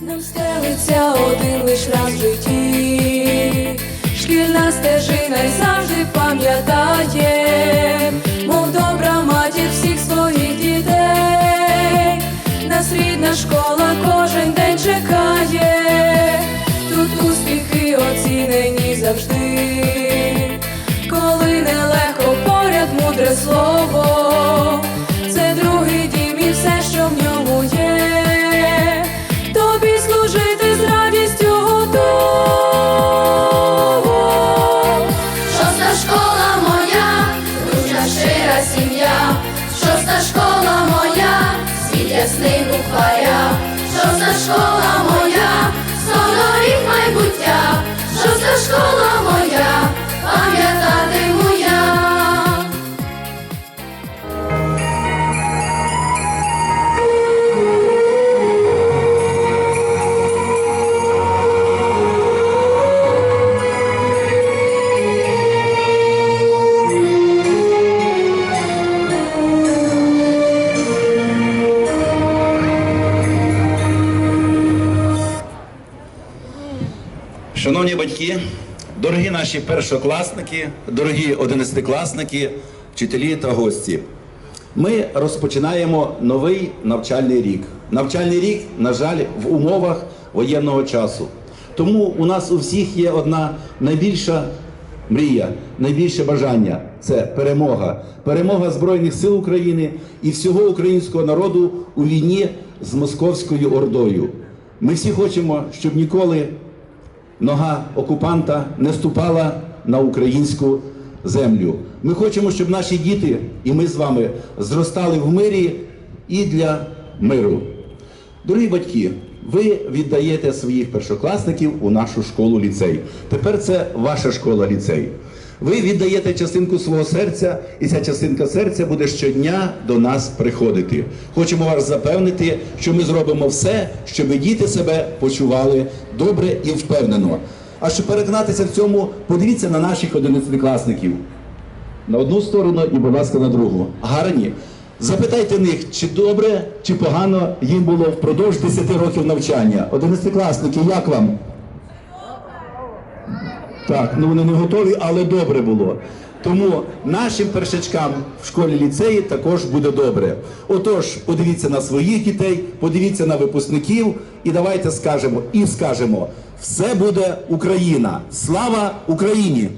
Нам стелиться один лиш раз в житті, шкільна стежина й завжди пам'ятає, мов добра матір всіх своїх дітей, нас школа кожен день чекає, Шановні батьки, дорогі наші першокласники, дорогі одинадцятикласники, вчителі та гості. Ми розпочинаємо новий навчальний рік. Навчальний рік, на жаль, в умовах воєнного часу. Тому у нас у всіх є одна найбільша мрія, найбільше бажання це перемога. Перемога Збройних сил України і всього українського народу у війні з московською ордою. Ми всі хочемо, щоб ніколи нога окупанта не ступала на українську землю. Ми хочемо, щоб наші діти і ми з вами зростали в мирі і для миру. Дорогі батьки, ви віддаєте своїх першокласників у нашу школу ліцей. Тепер це ваша школа ліцей. Ви віддаєте частинку свого серця, і ця частинка серця буде щодня до нас приходити. Хочемо вас запевнити, що ми зробимо все, щоб діти себе почували добре і впевнено. А щоб переконатися в цьому, подивіться на наших одинадцятикласників. На одну сторону і, будь ласка, на другу. Гарні. Запитайте них, чи добре, чи погано їм було впродовж 10 років навчання. Одинадцятикласники, як вам? Так, ну вони не готові, але добре було. Тому нашим першачкам в школі ліцеї також буде добре. Отож, подивіться на своїх дітей, подивіться на випускників, і давайте скажемо і скажемо: все буде Україна! Слава Україні!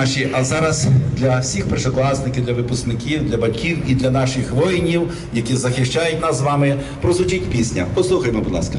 Наші, а зараз для всіх першокласників, для випускників, для батьків і для наших воїнів, які захищають нас з вами, прозвучить пісня. Послухаймо, будь ласка.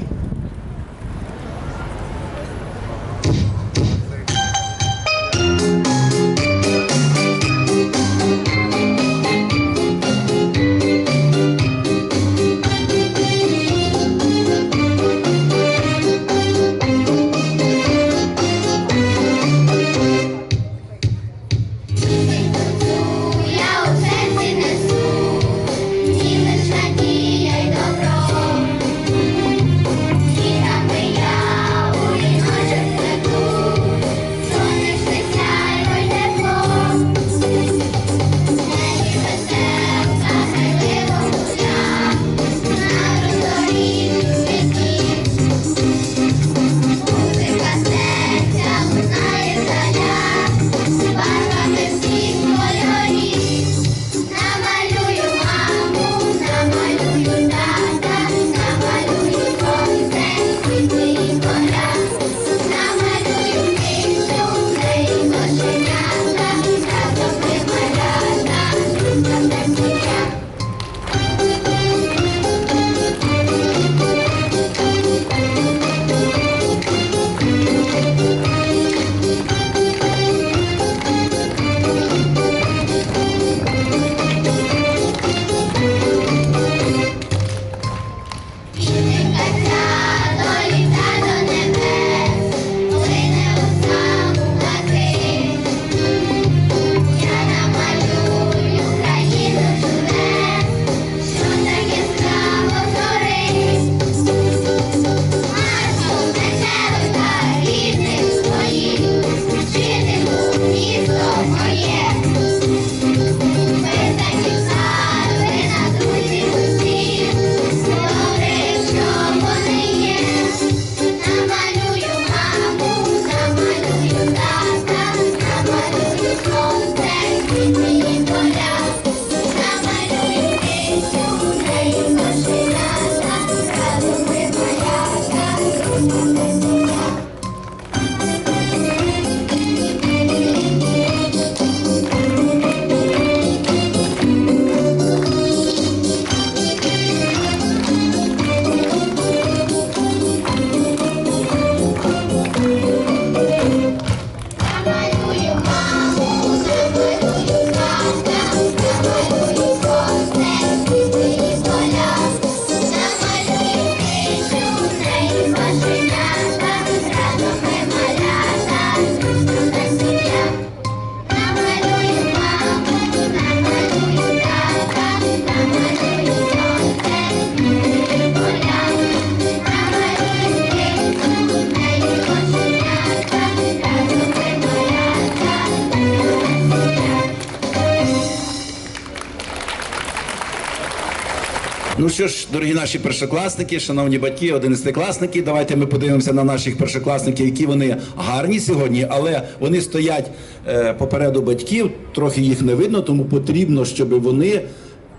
Що ж, дорогі наші першокласники, шановні батьки, одинадцятикласники, давайте ми подивимося на наших першокласників, які вони гарні сьогодні, але вони стоять е, попереду батьків, трохи їх не видно, тому потрібно, щоб вони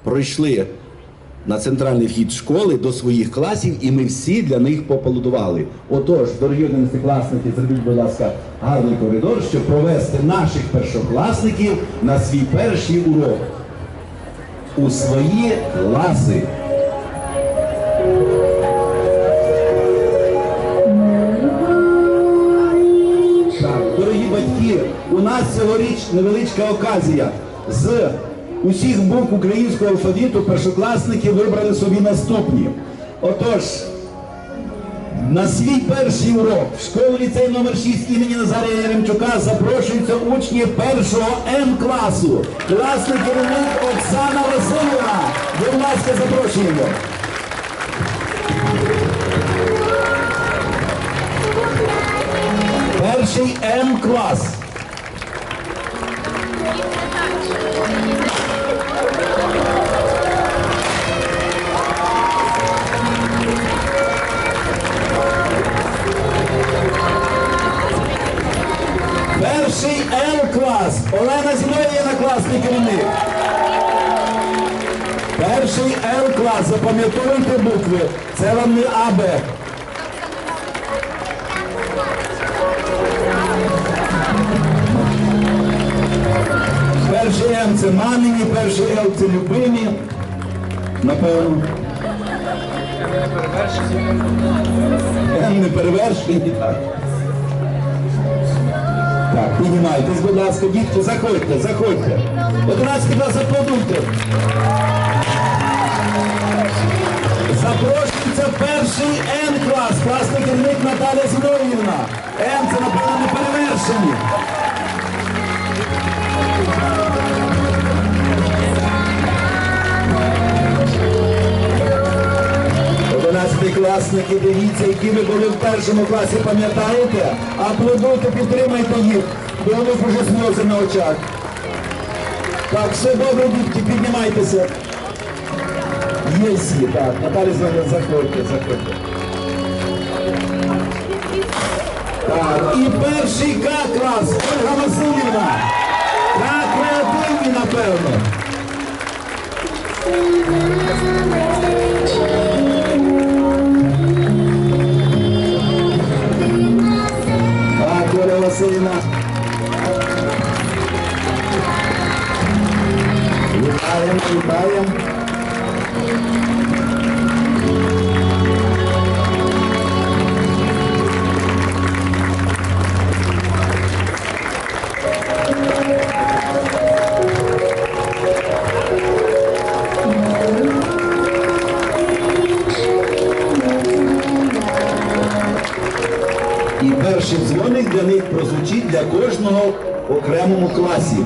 пройшли на центральний вхід школи до своїх класів, і ми всі для них поаплодували. Отож, дорогі одинадцятикласники, зробіть, будь ласка, гарний коридор, щоб провести наших першокласників на свій перший урок у свої класи. Цьогоріч невеличка оказія. З усіх букв українського алфавіту першокласники вибрали собі наступні. Отож, на свій перший урок в школу ліцей номер 6 імені Назарія Яремчука запрошуються учні першого М класу. Класний керівник Оксана Васильівна. Будь ласка, запрошуємо. Перший М клас. Класний керівник. Перший Л клас. Запам'ятовуйте букви. Це вам не АБ. Перший М це мамині, перший Л це любимі. Напевно. М не перевершені, так. Так, піднімайтесь, будь ласка, дітки, заходьте, заходьте. 11 клас аплодуйте. Запрошується перший Н клас, Одинадцятий дивіться, які ви були в першому класі, пам'ятаєте? Аплодуйте, підтримайте їх, бо у них вже сльози на очах. Так, все добре, дітки, піднімайтеся. Є всі, так. Наталі заходьте, заходьте. Так, і перший К-клас, Ольга Васильівна. Так, креативні, напевно. Так, Оля Васильівна. Вітаємо, вітаємо. Перший дзвоник для них прозвучить для кожного окремому класі.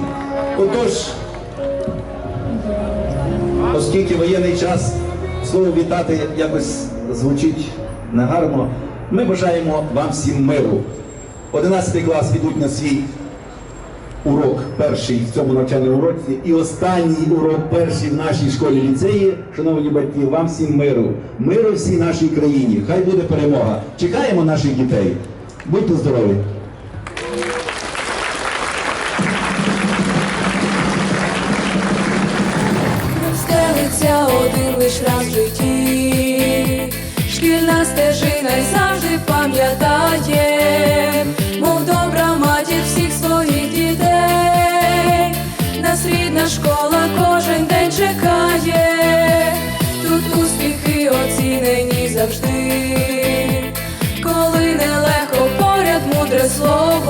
Отож, оскільки воєнний час слово вітати якось звучить негарно, ми бажаємо вам всім миру. Одинадцятий клас підуть на свій урок перший в цьому навчальному уроці і останній урок перший в нашій школі ліцеї. Шановні батьки, вам всім миру. Миру всій нашій країні. Хай буде перемога. Чекаємо наших дітей. Будьте здорові! Стелиться один лиш раз в житті, шкільна стежина й завжди пам'ятає, мов добра матір всіх своїх дітей, нас рідна школа кожен день чекає, тут успіхи оцінені завжди, слово,